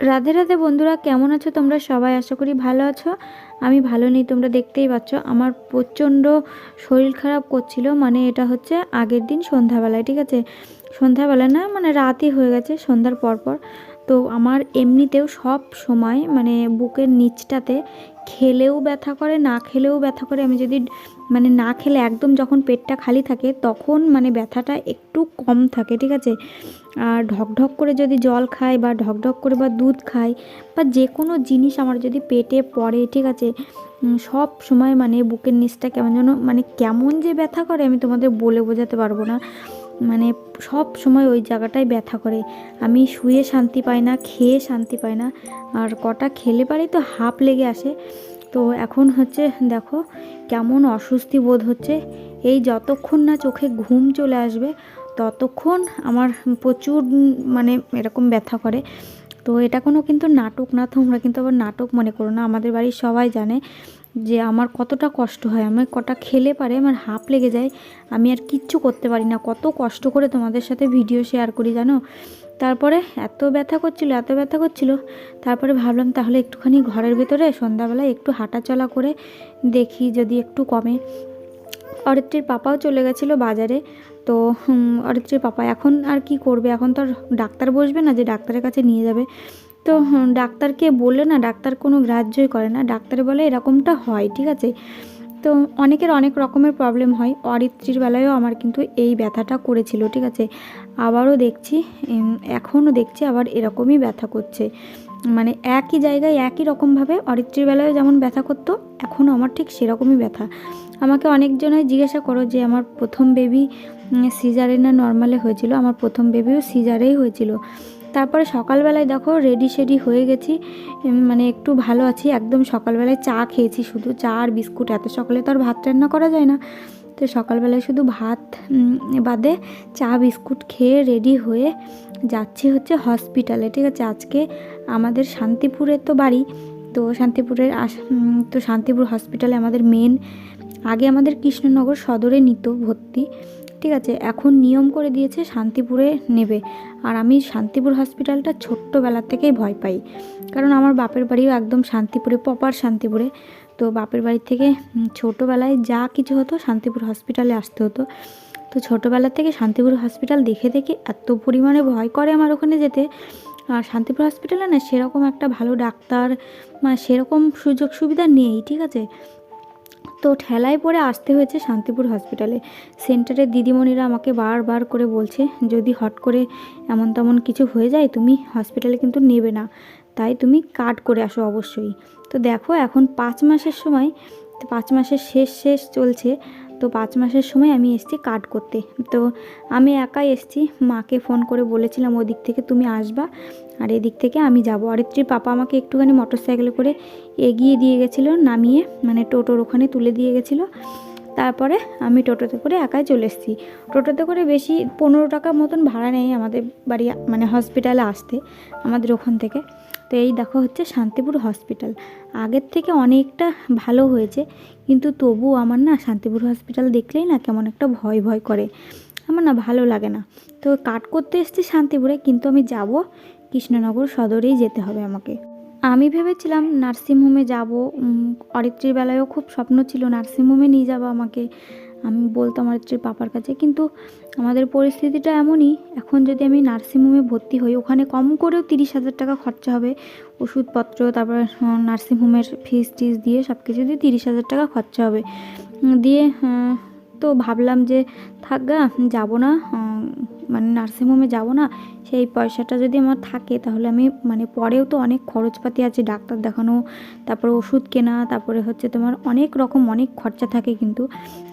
রাধে রাধে বন্ধুরা, কেমন আছো তোমরা? সবাই আশা করি ভালো আছো। আমি ভালো নেই, তোমরা দেখতেই পাচ্ছ। আমার প্রচণ্ড শরীর খারাপ করছিল মানে এটা হচ্ছে আগের দিন সন্ধ্যাবেলায়, ঠিক আছে? সন্ধ্যাবেলা না মানে রাতই হয়ে গেছে, সন্ধ্যার পর পর তো আমার এমনিতেও সব সময় মানে বুকের নিচটাতে খেলেও ব্যথা করে, না খেলেও ব্যথা করে। আমি যদি মানে না খেলে একদম যখন পেটটা খালি থাকে, তখন মানে ব্যথাটা একটু কম থাকে, ঠিক আছে? আর ঢকঢক করে যদি জল খাই বা ঢকঢক করে বা দুধ খাই বা যে কোনো জিনিস আমার যদি পেটে পড়ে, ঠিক আছে? সব সময় মানে বুকের নিচটা কেমন যেন মানে কেমন যে ব্যথা করে, আমি তোমাদের বলে বোঝাতে পারব না। মানে সব সময় ওই জায়গাটায় ব্যথা করে। আমি শুয়ে শান্তি পাই না, খেয়ে শান্তি পাই না। আর কটা খেলে পারি তো হাঁপ লেগে আসে। তো এখন হচ্ছে দেখো কেমন অস্বস্তি বোধ হচ্ছে। এই যতক্ষণ না চোখে ঘুম চলে আসবে, ততক্ষণ আমার প্রচুর মানে এরকম ব্যথা করে। তো এটা কোনো কিন্তু নাটক না, তোমরা কিন্তু আবার নাটক মনে করো না। আমাদের বাড়ির সবাই জানে। যে আমার কতটা কষ্ট হয়, আমি কটা খেলে পারে আমার হাঁপ লেগে যায়, আমি আর কিচ্ছু করতে পারি না। কত কষ্ট করে তোমাদের সাথে ভিডিও শেয়ার করি, জানো? তারপরে এত ব্যথা করছিল, এত ব্যথা করছিল, তারপরে ভাবলাম তাহলে একটুখানি ঘরের ভেতরে সন্ধ্যাবেলায় একটু হাঁটাচলা করে দেখি যদি একটু কমে। অরিত্রীর পাপাও চলে গেছিল বাজারে, তো অরিত্রীর পাপা এখন আর কি করবে? এখন তো আর ডাক্তার বসবে না যে ডাক্তারের কাছে নিয়ে যাবে। তো ডাক্তারকে বললে না, ডাক্তার কোনো গ্রাহ্যই করে না। ডাক্তার বলে এরকমটা হয়, ঠিক আছে? তো, অনেকের অনেক রকমের প্রবলেম হয়। অরিত্রীর বেলায়ও আমার কিন্তু এই ব্যথাটা করেছিল, ঠিক আছে? আবারও দেখছি এখনও দেখছি আবার এরকমই ব্যথা করছে। মানে একই জায়গায় একই রকমভাবে অরিত্রীর বেলায়ও যেমন ব্যথা করতো, এখনও আমার ঠিক সেরকমই ব্যথা। আমাকে অনেকজনাই জিজ্ঞাসা করো যে, আমার প্রথম বেবি সিজারে না নর্মালে হয়েছিল? আমার প্রথম বেবিও সিজারেই হয়েছিল। তারপরে সকালবেলায় দেখো রেডি শেডি হয়ে গেছি। মানে একটু ভালো আছি, একদম সকালবেলায় চা খেয়েছি শুধু চা আর বিস্কুট। এত সকালে তো আর ভাত রান্না করা যায় না। তো সকালবেলায় শুধু ভাত বাদে চা, বিস্কুট খেয়ে রেডি হয়ে যাচ্ছি হচ্ছে হসপিটালে ঠিক আছে, আজকে আমাদের শান্তিপুরে তো বাড়ি। তো শান্তিপুরের তো শান্তিপুর হসপিটালে আমাদের মেন আগে আমাদের কৃষ্ণনগর সদরে নিত ভর্তি। ঠিক আছে, এখন নিয়ম করে দিয়েছে শান্তিপুরে নেবে। আর আমি শান্তিপুর হসপিটালটা ছোট্টবেলা থেকেই ভয় পাই। কারণ আমার বাপের বাড়িও একদম শান্তিপুরে, প্রপার শান্তিপুরে। তো বাপের বাড়ি থেকে ছোটোবেলায় যা কিছু হতো শান্তিপুর হসপিটালে আসতে হতো। তো ছোটোবেলা থেকে শান্তিপুর হসপিটাল দেখে দেখে এত পরিমাণে ভয় করে আমার ওখানে যেতে। আর শান্তিপুর হসপিটালে না সেরকম একটা ভালো ডাক্তার বা সেরকম সুযোগ সুবিধা নেই, ঠিক আছে? তো ঠেলায় পরে আসতে হয়েছে শান্তিপুর হসপিটালে। সেন্টারের দিদিমণিরা আমাকে বারবার করে বলছে, যদি হট করে এমন তেমন কিছু হয়ে যায়, তুমি হসপিটালে কিন্তু নেবে না। তাই তুমি কাট করে আসো অবশ্যই। তো দেখো, এখন পাঁচ মাসের সময় পাঁচ মাসের শেষ শেষ চলছে। তো পাঁচ মাসের সময় আমি এসেছি কার্ড করতে। তো আমি একাই এসেছি, মাকে ফোন করে বলেছিলাম ওদিক থেকে তুমি আসবা, আর এদিক থেকে আমি যাব। অরিত্রীর পাপা আমাকে একটুখানি মোটর সাইকেলে করে এগিয়ে দিয়ে গেছিল, নামিয়ে মানে টোটোর ওখানে তুলে দিয়ে গেছিল। তারপরে আমি টোটোতে করে একাই চলে এসেছি। টোটোতে করে বেশি পনেরো টাকা মতন ভাড়া নেই আমাদের বাড়ি মানে হসপিটালে আসতে, আমাদের ওখান থেকে। তো এই দেখো হচ্ছে শান্তিপুর হসপিটাল। আগের থেকে অনেকটা ভালো হয়েছে, কিন্তু তবু আমার না শান্তিপুর হসপিটাল দেখলেই না কেমন একটা ভয় ভয় করে। আমার না ভালো লাগে না। তো কাট করতে এসেছি শান্তিপুরে, কিন্তু আমি যাব কৃষ্ণনগর সদরেই যেতে হবে আমাকে। আমি ভেবেছিলাম নার্সিংহোমে যাব অরিত্রীর বেলায়ও খুব স্বপ্ন ছিল নার্সিংহোমে নিয়ে যাব আমাকে। আমি বলতাম হচ্ছে পাপার কাছে, কিন্তু আমাদের পরিস্থিতিটা এমনই, এখন যদি আমি নার্সিংহোমে ভর্তি হই, ওখানে কম করেও তিরিশ হাজার টাকা খরচা হবে। ওষুধপত্র, তারপর নার্সিং নার্সিংহোমের ফিস টিস দিয়ে সব কিছু দিয়ে তিরিশ হাজার টাকা খরচা হবে। দিয়ে তো ভাবলাম যে, থাক যাব না মানে নার্সিংহোমে যাব না, সেই পয়সাটা যদি আমার থাকে তাহলে আমি মানে পরেও তো অনেক খরচপাতি আছে, ডাক্তার দেখানো, তারপরে ওষুধ কেনা, তারপরে হচ্ছে তোমার অনেক রকম, অনেক খরচা থাকে কিন্তু,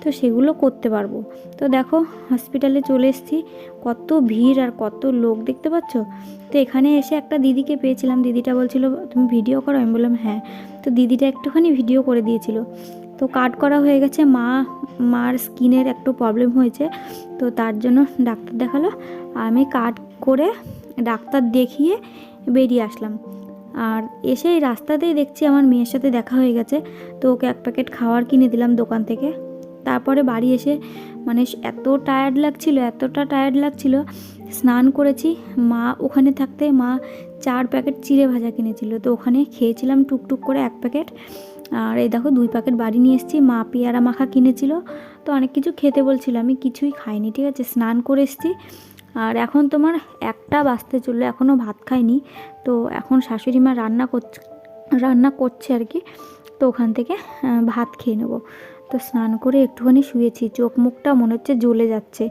তো সেগুলো করতে পারব। তো দেখো হসপিটালে চলে এসেছি, কত ভিড় আর কত লোক, দেখতে পাচ্ছ? তো এখানে এসে একটা দিদিকে পেয়েছিলাম, দিদিটা বলছিল, তুমি ভিডিও করো? আমি বললাম হ্যাঁ। তো দিদিটা একটুখানি ভিডিও করে দিয়েছিল। তো কাট করা হয়ে গেছে। মা, মার স্কিনের একটু প্রবলেম হয়েছে, তো তার জন্য ডাক্তার দেখাল। আমি কাট করে ডাক্তার দেখিয়ে বেরিয়ে আসলাম। আর এসে এই রাস্তাতেই দেখছি আমার মেয়ের সাথে দেখা হয়ে গেছে। তো ওকে এক প্যাকেট খাওয়ার কিনে দিলাম দোকান থেকে। তারপরে বাড়ি এসে মানে এত টায়ার্ড লাগছিল, এতটা টায়ার্ড লাগছিল। স্নান করেছি। মা ওখানে থাকতে মা চার প্যাকেট চিড়ে ভাজা কিনেছিল। তো ওখানে খেয়েছিলাম টুকটুক করে এক প্যাকেট। আর এই দেখো দুই প্যাকেট বাড়ি নিয়ে এসেছি, মা পেয়ারা মাখা কিনেছিল। তো অনেক কিছু খেতে বলছিল, আমি কিছুই খাইনি, ঠিক আছে? স্নান করে এসেছি। আর এখন তোমার একটা বাজতে চলল, এখনও ভাত খাইনি। তো এখন শাশুড়ি মা রান্না করছে রান্না করছে আর কি। তো ওখান থেকে ভাত খেয়ে নেব। তো স্নান করে একটুখানি শুয়েছি, চোখ মুখটা মনে হচ্ছে জ্বলে যাচ্ছে।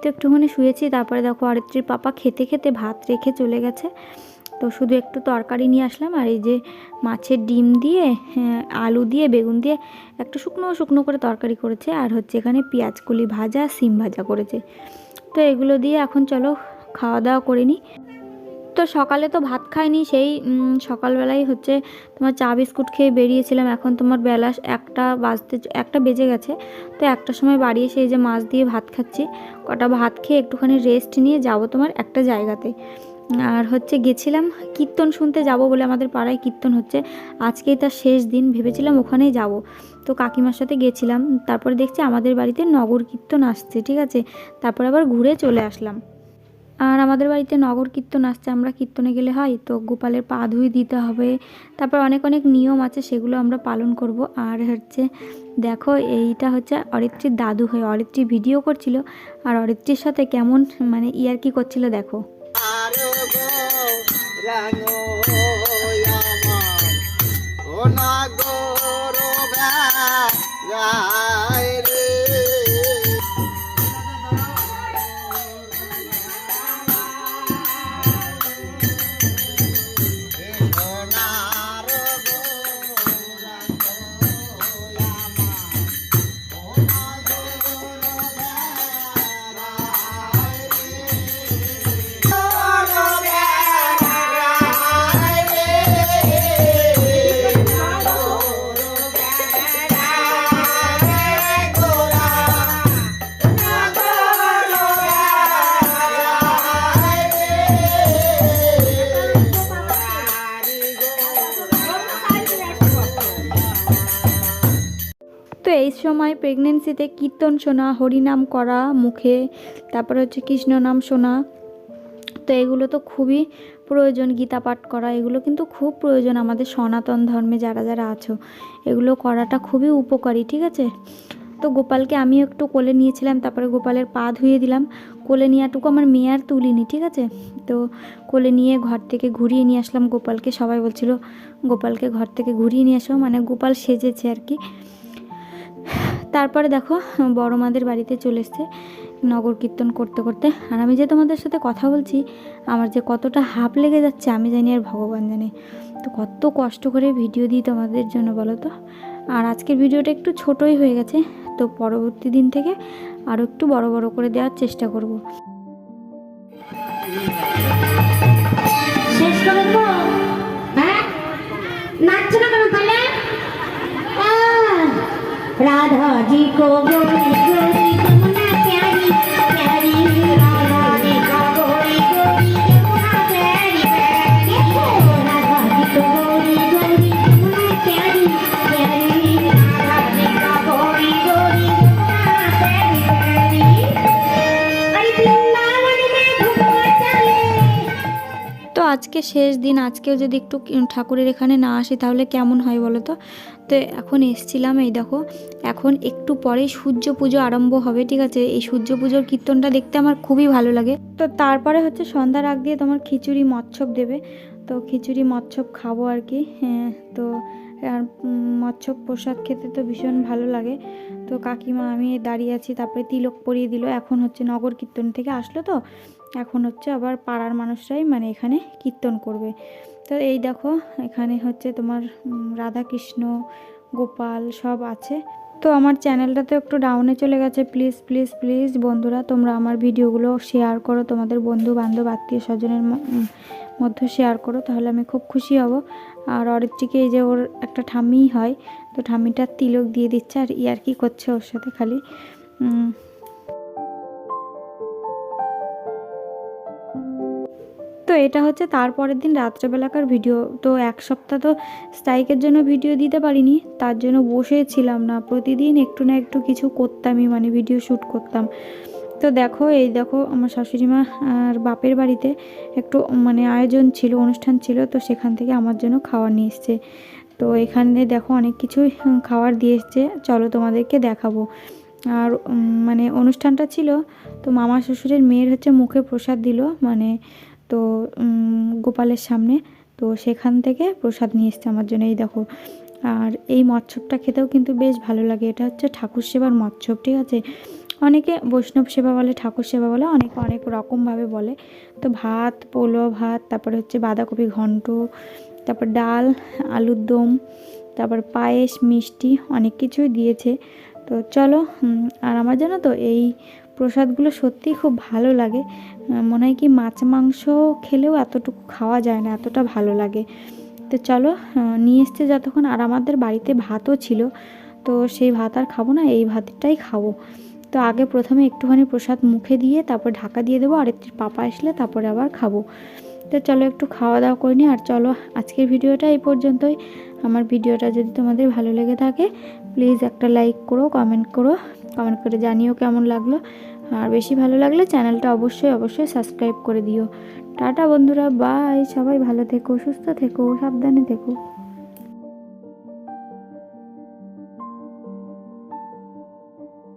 তো একটুখানি শুয়েছি, তারপরে দেখো আরেকটির পাপা খেতে খেতে ভাত রেখে চলে গেছে। তো শুধু একটু তরকারি নিয়ে আসলাম আর এই যে মাছের ডিম দিয়ে হ্যাঁ, আলু দিয়ে বেগুন দিয়ে একটু শুকনো শুকনো করে তরকারি করেছে আর হচ্ছে এখানে পেঁয়াজ কলি ভাজা সিম ভাজা করেছে। তো এগুলো দিয়ে এখন চলো খাওয়া দাওয়া করে নিই। তো সকালে তো ভাত খাইনি সেই উম, সকালবেলায় হচ্ছে তোমার চা বিস্কুট খেয়ে বেরিয়েছিলাম। এখন তোমার বেলা একটা বাজতে একটা বেজে গেছে। তো একটা সময় বাড়ি এসে এই যে মাছ দিয়ে ভাত খাচ্ছি। কটা ভাত খেয়ে একটুখানি রেস্ট নিয়ে যাব তোমার একটা জায়গাতে। আর হচ্ছে গেছিলাম কীর্তন শুনতে যাব বলে আমাদের পাড়ায় কীর্তন হচ্ছে। আজকেই তার শেষ দিন, ভেবেছিলাম ওখানেই যাব। তো কাকিমার সাথে গেছিলাম, তারপরে দেখছি আমাদের বাড়িতে নগর কীর্তন আসছে, ঠিক আছে? তারপর আবার ঘুরে চলে আসলাম। আর আমাদের বাড়িতে নগর কীর্তন আসছে, আমরা কীর্তনে গেলে হয়, তো গোপালের পা ধুই দিতে হবে। তারপর অনেক অনেক নিয়ম আছে, সেগুলো আমরা পালন করব। আর হচ্ছে দেখো, এইটা হচ্ছে অরিত্রীর দাদু হয়ে, অরিত্রী ভিডিও করছিল। আর অরিত্রীর সাথে কেমন মানে ইয়ার কি করছিল, দেখো। রাঙো আমার। ও না গো রোগা এই সময় প্রেগনেন্সিতে কীর্তন শোনা, হরিনাম করা মুখে, তারপর হচ্ছে কৃষ্ণ নাম শোনা। তো এগুলো তো খুবই প্রয়োজন গীতা পাঠ করা, এগুলো কিন্তু খুব প্রয়োজন আমাদের সনাতন ধর্মে যারা যারা আছো। এগুলো করাটা খুবই উপকারী, ঠিক আছে? তো গোপালকে আমিও একটু কোলে নিয়েছিলাম, তারপরে গোপালের পা ধুয়ে দিলাম। কোলে নেওয়াটুকু আমার মেয়ে আর তুলিনি, ঠিক আছে? তো কোলে নিয়ে ঘর থেকে ঘুরিয়ে নিয়ে আসলাম গোপালকে। সবাই বলছিল, গোপালকে ঘর থেকে ঘুরিয়ে নিয়ে আসো। মানে গোপাল সেজেছে আর কি। তারপরে দেখো, বড় মাদের বাড়িতে চলে এসছে নগর কীর্তন করতে করতে। আর আমি যে তোমাদের সাথে কথা বলছি, আমার যে কতটা হাফ লেগে যাচ্ছে আমি জানি আর ভগবান জানে। তো কত কষ্ট করে ভিডিও দিই তোমাদের জন্য বলো তো? আর আজকের ভিডিওটা একটু ছোটই হয়ে গেছে, তো পরবর্তী দিন থেকে আরও একটু বড় বড় করে দেওয়ার চেষ্টা করব। শেষ করে তো? হ্যাঁ? राधा जी को गोरी আজকে শেষ দিন, আজকেও যদি একটু ঠাকুরের এখানে না আসি, তাহলে কেমন হয় বলো তো? তো এখন এসছিলাম এই দেখো, এখন একটু পরেই সূর্য পুজো আরম্ভ হবে, ঠিক আছে? এই সূর্য পুজোর কীর্তনটা দেখতে আমার খুবই ভালো লাগে। তো তারপরে হচ্ছে সন্ধ্যার আগ দিয়ে তোমার খিচুড়ি মৎসব দেবে। তো খিচুড়ি মৎসব খাব আর কি হ্যাঁ তো আর মৎসব প্রসাদ খেতে তো ভীষণ ভালো লাগে। তো কাকিমা, আমি দাঁড়িয়ে আছি, তারপরে তিলক পরিয়ে দিল, এখন হচ্ছে নগর কীর্তন থেকে আসলো তো? এখন হচ্ছে আবার পাড়ার মানুষরাই মানে এখানে কীর্তন করবে। তো এই দেখো এখানে হচ্ছে তোমার উম, রাধাকৃষ্ণ গোপাল সব আছে। তো আমার চ্যানেলটা তো একটু ডাউনে চলে গেছে। প্লিজ প্লিজ প্লিজ বন্ধুরা তোমরা আমার ভিডিওগুলো শেয়ার করো। তোমাদের বন্ধু বান্ধব আত্মীয় স্বজনের মধ্যে শেয়ার করো তাহলে আমি খুব খুশি হব। আর অরিত্রিকে এই যে ওর একটা ঠাম্মিই হয় তো ঠাম্মিটা তিলক দিয়ে দিচ্ছে। আর ইয়ার কি করছে ওর সাথে খালি? তো এটা হচ্ছে তারপরের দিন রাত্রেবেলাকার ভিডিও, তো এক সপ্তাহ তো স্ট্রাইকের জন্য ভিডিও দিতে পারিনি, তার জন্য বসেছিলাম না। প্রতিদিন একটু না একটু কিছু করতামই মানে ভিডিও শ্যুট করতাম। তো দেখো, এই দেখো আমার শাশুড়ি মা আর বাপের বাড়িতে একটু মানে আয়োজন ছিল, অনুষ্ঠান ছিল, তো সেখান থেকে আমার জন্য খাবার নিয়ে এসছে। তো এখানে দেখো অনেক কিছুই খাবার দিয়ে এসছে, চলো তোমাদেরকে দেখাবো। আর মানে অনুষ্ঠানটা ছিল, তো মামা শ্বশুরের মেয়ের হচ্ছে মুখে প্রসাদ দিল মানে তো গোপালের সামনে। তো সেখান থেকে প্রসাদ নিয়ে এসছে আমার জন্য, এই দেখো। আর এই মৎস্যবটা খেতেও কিন্তু বেশ ভালো লাগে। এটা হচ্ছে ঠাকুর সেবার মৎসব, ঠিক আছে? অনেকে বৈষ্ণব সেবা বলে, ঠাকুর সেবা বলে, অনেকে, অনেক রকমভাবে বলে। তো ভাত পোলো ভাত, তারপরে হচ্ছে বাঁধাকপি ঘন্ট, তারপর ডাল, আলুর দম, তারপর পায়েস, মিষ্টি, অনেক কিছুই দিয়েছে। তো চলো আর আমার জানো তো, এই প্রসাদগুলো সত্যিই খুব ভালো লাগে। মনে হয় কি মাছ মাংস খেলেও এতটুকু খাওয়া যায় না, এতটা ভালো লাগে। তো চলো নিয়ে এসছে যতক্ষণ, আর আমাদের বাড়িতে ভাতও ছিল। তো সেই ভাত আর খাব না, এই ভাতটাই খাব। তো আগে প্রথমে একটুখানি প্রসাদ মুখে দিয়ে, তারপর ঢাকা দিয়ে দেবো, আর একটু পাপা আসলে তারপরে আবার খাব। তো চলো একটু খাওয়া দাওয়া করে নিই আর চলো আজকের ভিডিওটা এই পর্যন্তই। আমার ভিডিওটা যদি তোমাদের ভালো লেগে থাকে প্লিজ একটা লাইক করো কমেন্ট করো কমেন্ট করে জানিও কেমন লাগল। আর বেশি ভালো লাগলে চ্যানেলটা অবশ্যই অবশ্যই সাবস্ক্রাইব করে দিও। টাটা বন্ধুরা বাই সবাই ভালো থেকো, সুস্থ থেকো, সাবধানে থেকো।